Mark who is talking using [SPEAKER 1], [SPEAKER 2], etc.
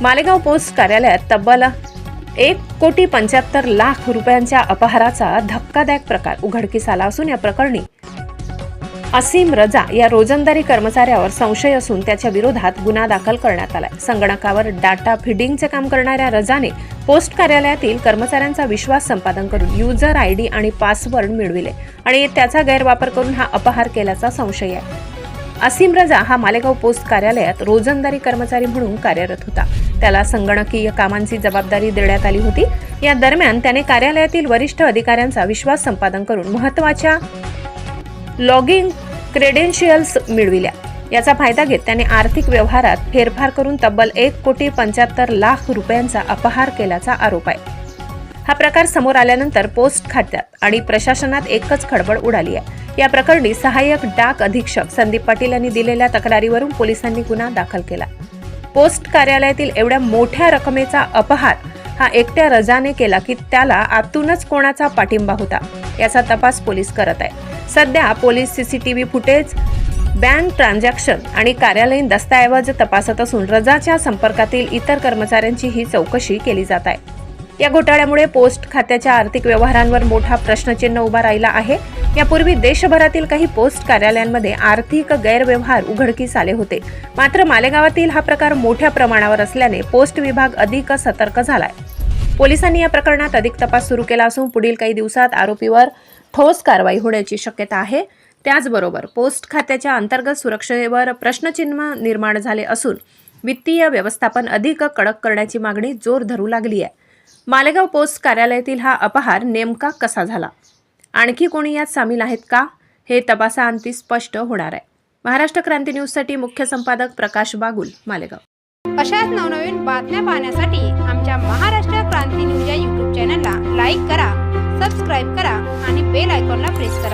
[SPEAKER 1] Malegaon post कार्यालयात तब्बल एक कोटी पंच्याहत्तर लाख रुपयांच्या अपहाराचा धक्कादायक प्रकार उघडकीस आला असून या प्रकरणी असीम रजा या रोजंदारी कर्मचाऱ्यावर संशय असून त्याच्या विरोधात गुन्हा दाखल करण्यात आलाय. संगणकावर डाटा फिडिंगचे काम करणाऱ्या रजाने पोस्ट कार्यालयातील कर्मचाऱ्यांचा विश्वास संपादन करून युजर आय डी आणि पासवर्ड मिळविले आणि त्याचा गैरवापर करून हा अपहार केल्याचा संशय आहे. असीम रजा हा मालेगाव पोस्ट कार्यालयात रोजंदारी कर्मचारी म्हणून कार्यरत होता. त्याला संगणकीय कामांची जबाबदारी देण्यात आली होती. या दरम्यान त्याने कार्यालयातील वरिष्ठ अधिकाऱ्यांचा विश्वास संपादन करून महत्त्वाच्या लॉगिंग क्रेडेन्शियल्स मिळविल्या. याचा फायदा घेत त्याने आर्थिक व्यवहारात फेरफार करून तब्बल एक कोटी पंच्याहत्तर लाख रुपयांचा अपहार केल्याचा आरोप आहे. हा प्रकार समोर आल्यानंतर पोस्ट खात्यात आणि प्रशासनात एकच खळबळ उडाली आहे. या प्रकरणी सहाय्यक डाक अधीक्षक संदीप पाटील यांनी दिलेल्या तक्रारीवरून पोलिसांनी गुन्हा दाखल केला. पोस्ट कार्यालयातील एवढ्या मोठ्या रकमेचा अपहार हा एकट्या रजाने केला की त्याला आतूनच कोणाचा पाठिंबा होता याचा तपास पोलीस करत आहे. सध्या police CCTV footage bank transaction आणि कार्यालयीन दस्तऐवज तपासत असून रजाच्या संपर्कातील इतर कर्मचाऱ्यांची ही चौकशी केली जात आहे. या घोटाळ्यामुळे पोस्ट खात्याच्या आर्थिक व्यवहारांवर मोठा प्रश्नचिन्ह उभा राहिला आहे. यापूर्वी देशभरातील काही पोस्ट कार्यालयांमध्ये आर्थिक गैरव्यवहार उघडकीस आले होते. मात्र मालेगावातील हा प्रकार मोठ्या प्रमाणावर असल्याने पोस्ट विभाग अधिक सतर्क झालाय. पोलिसांनी या प्रकरणात अधिक तपास सुरू केला असून पुढील काही दिवसात आरोपीवर ठोस कारवाई होण्याची शक्यता आहे. त्याचबरोबर पोस्ट खात्याच्या अंतर्गत सुरक्षेवर प्रश्नचिन्ह निर्माण झाले असून वित्तीय व्यवस्थापन अधिक कडक करण्याची मागणी जोर धरू लागली आहे. मालेगाव पोस्ट कार्यालयातील हा अपहार नेमका कसा झाला? आणखी कोणी यात सामील आहेत का? हे तपासाअंती स्पष्ट होणार आहे. महाराष्ट्र क्रांती न्यूजसाठी मुख्य संपादक प्रकाश बागुल मालेगाव.
[SPEAKER 2] अशाच नवनवीन बातम्या पाहण्यासाठी आमच्या महाराष्ट्र क्रांती न्यूज या यूट्यूब चॅनलला लाईक करा सबस्क्राईब करा आणि बेल आयकॉनला प्रेस करा.